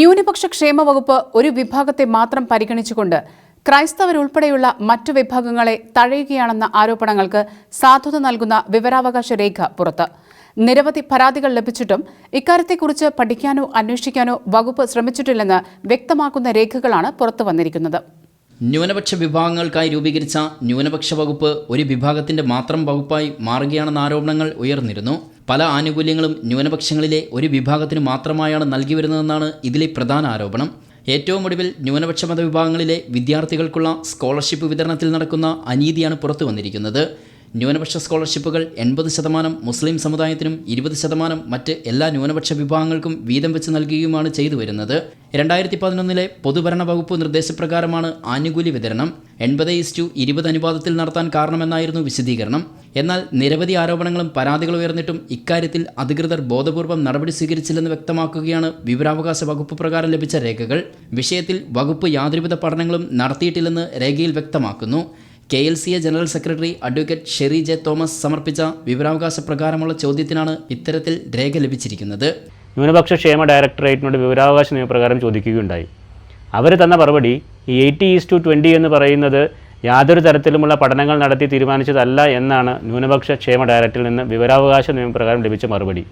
ന്യൂനപക്ഷ ക്ഷേമ വകുപ്പ് ഒരു വിഭാഗത്തെ മാത്രം പരിഗണിച്ചുകൊണ്ട് ക്രൈസ്തവരുൾപ്പെടെയുള്ള മറ്റു വിഭാഗങ്ങളെ തഴയുകയാണെന്ന ആരോപണങ്ങൾക്ക് സാധുത നൽകുന്ന വിവരാവകാശ രേഖ പുറത്ത്. നിരവധി പരാതികൾ ലഭിച്ചിട്ടും ഇക്കാര്യത്തെക്കുറിച്ച് പഠിക്കാനോ അന്വേഷിക്കാനോ വകുപ്പ് ശ്രമിച്ചിട്ടില്ലെന്ന് വ്യക്തമാക്കുന്ന രേഖകളാണ് പുറത്തു വന്നിരിക്കുന്നത്. ന്യൂനപക്ഷ വിഭാഗങ്ങൾക്കായി രൂപീകരിച്ച ന്യൂനപക്ഷ വകുപ്പ് ഒരു വിഭാഗത്തിന്റെ മാത്രം വകുപ്പായി മാറുകയാണെന്ന ആരോപണങ്ങൾ ഉയർന്നിരുന്നു. പല ആനുകൂല്യങ്ങളും ന്യൂനപക്ഷങ്ങളിലെ ഒരു വിഭാഗത്തിന് മാത്രമായാണ് നൽകി വരുന്നതെന്നാണ് ഇതിലെ പ്രധാന ആരോപണം. ഏറ്റവും ഒടുവിൽ ന്യൂനപക്ഷ മതവിഭാഗങ്ങളിലെ വിദ്യാർത്ഥികൾക്കുള്ള സ്കോളർഷിപ്പ് വിതരണത്തിൽ നടക്കുന്ന അനീതിയാണ് പുറത്തു വന്നിരിക്കുന്നത് ന്യൂനപക്ഷ സ്കോളർഷിപ്പുകൾ എൺപത് ശതമാനം മുസ്ലിം സമുദായത്തിനും ഇരുപത് ശതമാനം മറ്റ് എല്ലാ ന്യൂനപക്ഷ വിഭാഗങ്ങൾക്കും വീതം വെച്ച് നൽകുകയുമാണ് ചെയ്തു വരുന്നത്. രണ്ടായിരത്തി പതിനൊന്നിലെ പൊതുഭരണ വകുപ്പ് നിർദ്ദേശപ്രകാരമാണ് ആനുകൂല്യ വിതരണം. എൺപത് ഇസ്റ്റു ഇരുപത് അനുപാതത്തിൽ നടത്താൻ കാരണമെന്നായിരുന്നു വിശദീകരണം. എന്നാൽ നിരവധി ആരോപണങ്ങളും പരാതികളും ഉയർന്നിട്ടും ഇക്കാര്യത്തിൽ അധികൃതർ ബോധപൂർവം നടപടി സ്വീകരിച്ചില്ലെന്ന് വ്യക്തമാക്കുകയാണ് വിവരാവകാശ വകുപ്പ് പ്രകാരം ലഭിച്ച രേഖകൾ. വിഷയത്തിൽ വകുപ്പ് യാതൊരുവിധ പഠനങ്ങളും നടത്തിയിട്ടില്ലെന്ന് രേഖയിൽ വ്യക്തമാക്കുന്നു. K L C A general secretary advocate Sherry J Thomas സമർപ്പിച്ച വിവരാവകാശ പ്രകാരമുള്ള ചോദ്യത്തിനാണ് ഇത്തരത്തിൽ രേഖ ലഭിച്ചിരിക്കുന്നത്. ന്യൂനപക്ഷ ക്ഷേമ ഡയറക്ടറേറ്റിനോട് വിവരാവകാശ നിയമപ്രകാരം ചോദിക്കുകയുണ്ടായി. അവർ തന്ന മറുപടി ഈ എയ്റ്റി ഈസ് ടു ട്വന്റി എന്ന് പറയുന്നത് യാതൊരു തരത്തിലുമുള്ള പഠനങ്ങൾ നടത്തി തീരുമാനിച്ചതല്ല എന്നാണ് ന്യൂനപക്ഷ ക്ഷേമ ഡയറക്ടറിൽ നിന്ന് വിവരാവകാശ നിയമപ്രകാരം ലഭിച്ച മറുപടി.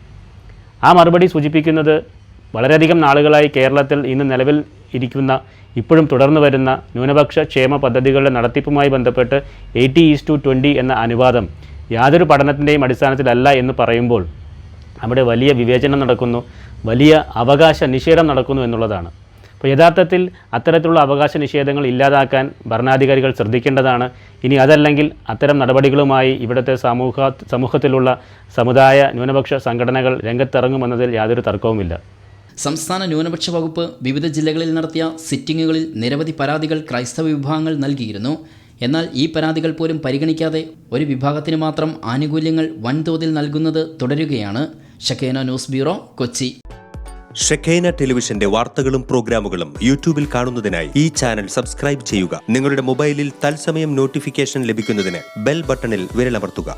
ആ മറുപടി സൂചിപ്പിക്കുന്നത് വളരെയധികം നാളുകളായി കേരളത്തിൽ ഇന്ന് നിലവിൽ ഇരിക്കുന്ന ഇപ്പോഴും തുടർന്നു വരുന്ന ന്യൂനപക്ഷ ക്ഷേമ പദ്ധതികളുടെ നടത്തിപ്പുമായി ബന്ധപ്പെട്ട് എയ്റ്റി ഈസ് ടു ട്വന്റി എന്ന അനുവാദം യാതൊരു പഠനത്തിന്റെയും അടിസ്ഥാനത്തിലല്ല എന്ന് പറയുമ്പോൾ അവിടെ വലിയ വിവേചനം നടക്കുന്നു വലിയ അവകാശ നിഷേധം നടക്കുന്നു എന്നുള്ളതാണ്. അപ്പോൾ യഥാർത്ഥത്തിൽ അത്തരത്തിലുള്ള അവകാശ നിഷേധങ്ങൾ ഇല്ലാതാക്കാൻ ഭരണാധികാരികൾ ശ്രദ്ധിക്കേണ്ടതാണ്. ഇനി അതല്ലെങ്കിൽ അത്തരം നടപടികളുമായി ഇവിടുത്തെ സമൂഹ സമൂഹത്തിലുള്ള സമുദായ ന്യൂനപക്ഷ സംഘടനകൾ രംഗത്തിറങ്ങുമെന്നതിൽ യാതൊരു തർക്കവുമില്ല. സംസ്ഥാന ന്യൂനപക്ഷ വകുപ്പ് വിവിധ ജില്ലകളിൽ നടത്തിയ സിറ്റിംഗുകളിൽ നിരവധി പരാതികൾ ക്രൈസ്തവ വിഭാഗങ്ങൾ നൽകിയിരുന്നു. എന്നാൽ ഈ പരാതികൾ പോലും പരിഗണിക്കാതെ ഒരു വിഭാഗത്തിന് മാത്രം ആനുകൂല്യങ്ങൾ വൻതോതിൽ നൽകുന്നത് തുടരുകയാണ്. Shekinah news bureau Kochi. ഷെഖേന ടെലിവിഷന്റെ വാർത്തകളും പ്രോഗ്രാമുകളും യൂട്യൂബിൽ കാണുന്നതിനായി ഈ ചാനൽ സബ്സ്ക്രൈബ് ചെയ്യുക. നിങ്ങളുടെ മൊബൈലിൽ തത്സമയം നോട്ടിഫിക്കേഷൻ ലഭിക്കുന്നതിന് ബെൽ ബട്ടണിൽ വിരലമർത്തുക.